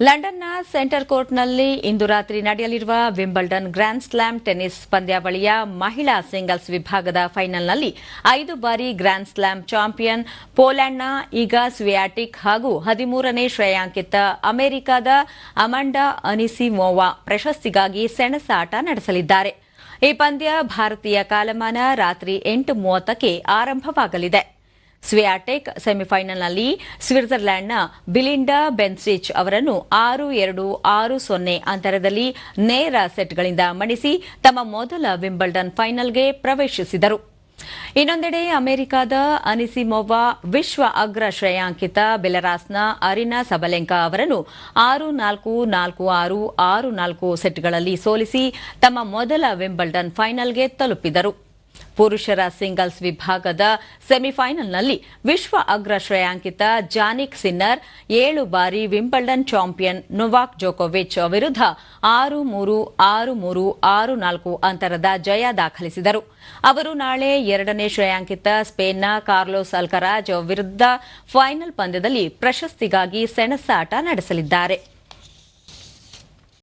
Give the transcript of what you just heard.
ಲಂಡನ್ನ ಸೆಂಟರ್ ಕೋರ್ಟ್ನಲ್ಲಿ ಇಂದು ರಾತ್ರಿ ನಡೆಯಲಿರುವ ವಿಂಬಲ್ಡನ್ ಗ್ರ್ಯಾಂಡ್ ಸ್ಲಾಮ್ ಟೆನ್ನಿಸ್ ಪಂದ್ಯಾವಳಿಯ ಮಹಿಳಾ ಸಿಂಗಲ್ಸ್ ವಿಭಾಗದ ಫೈನಲ್ನಲ್ಲಿ ಐದು ಬಾರಿ ಗ್ರ್ಯಾಂಡ್ ಸ್ಲಾಮ್ ಚಾಂಪಿಯನ್ ಪೋಲೆಂಡ್ನ ಈಗಾ ಸ್ವಿಯಾಟಿಕ್ ಹಾಗೂ ಹದಿಮೂರನೇ ಶ್ರೇಯಾಂಕಿತ ಅಮೆರಿಕದ ಅಮಂಡಾ ಅನಿಸಿಮೋವಾ ಪ್ರಶಸ್ತಿಗಾಗಿ ಸೆಣಸಾಟ ನಡೆಸಲಿದ್ದಾರೆ. ಈ ಪಂದ್ಯ ಭಾರತೀಯ ಕಾಲಮಾನ ರಾತ್ರಿ ಎಂಟು ಮೂವತ್ತಕ್ಕೆ ಆರಂಭವಾಗಲಿದೆ. ಸ್ವಿಯಾಟೆಕ್ ಸೆಮಿಫೈನಲ್ನಲ್ಲಿ ಸ್ವಿಟ್ಜರ್ಲೆಂಡ್ನ ಬಿಲಿಂಡಾ ಬೆನ್ಸಿಚ್ ಅವರನ್ನು ಆರು ಎರಡು ಆರು ಸೊನ್ನೆ ಅಂತರದಲ್ಲಿ ನೇರ ಸೆಟ್ಗಳಿಂದ ಮಣಿಸಿ ತಮ್ಮ ಮೊದಲ ವಿಂಬಲ್ಡನ್ ಫೈನಲ್ಗೆ ಪ್ರವೇಶಿಸಿದರು. ಇನ್ನೊಂದೆಡೆ ಅಮೆರಿಕದ ಅನಿಸಿಮೊವಾ ವಿಶ್ವ ಅಗ್ರ ಶ್ರೇಯಾಂಕಿತ ಬೆಲರಾಸ್ನ ಅರಿನಾ ಸಬಲೆಂಕಾ ಅವರನ್ನು ಆರು ನಾಲ್ಕು ನಾಲ್ಕು ಆರು ಆರು ನಾಲ್ಕು ಸೆಟ್ಗಳಲ್ಲಿ ಸೋಲಿಸಿ ತಮ್ಮ ಮೊದಲ ವಿಂಬಲ್ಡನ್ ಫೈನಲ್ಗೆ ತಲುಪಿದರು. ಪುರುಷರ ಸಿಂಗಲ್ಸ್ ವಿಭಾಗದ ಸೆಮಿಫೈನಲ್ನಲ್ಲಿ ವಿಶ್ವ ಅಗ್ರ ಶ್ರೇಯಾಂಕಿತ ಜಾನಿಕ್ ಸಿನ್ನರ್, ಏಳು ಬಾರಿ ವಿಂಬಲ್ಡನ್ ಚಾಂಪಿಯನ್ ನೊವಾಕ್ ಜೋಕೋವಿಚ್ ವಿರುದ್ಧ ಆರು ಮೂರು ಆರು ಮೂರು, ಆರು ನಾಲ್ಕು ಅಂತರದ ಜಯ ದಾಖಲಿಸಿದರು. ಅವರು ನಾಳೆ ಎರಡನೇ ಶ್ರೇಯಾಂಕಿತ ಸ್ಪೇನ್ನ ಕಾರ್ಲೋಸ್ ಅಲ್ಕರಾಜ್ ವಿರುದ್ಧ ಫೈನಲ್ ಪಂದ್ಯದಲ್ಲಿ ಪ್ರಶಸ್ತಿಗಾಗಿ ಸೆಣಸಾಟ ನಡೆಸಲಿದ್ದಾರೆ.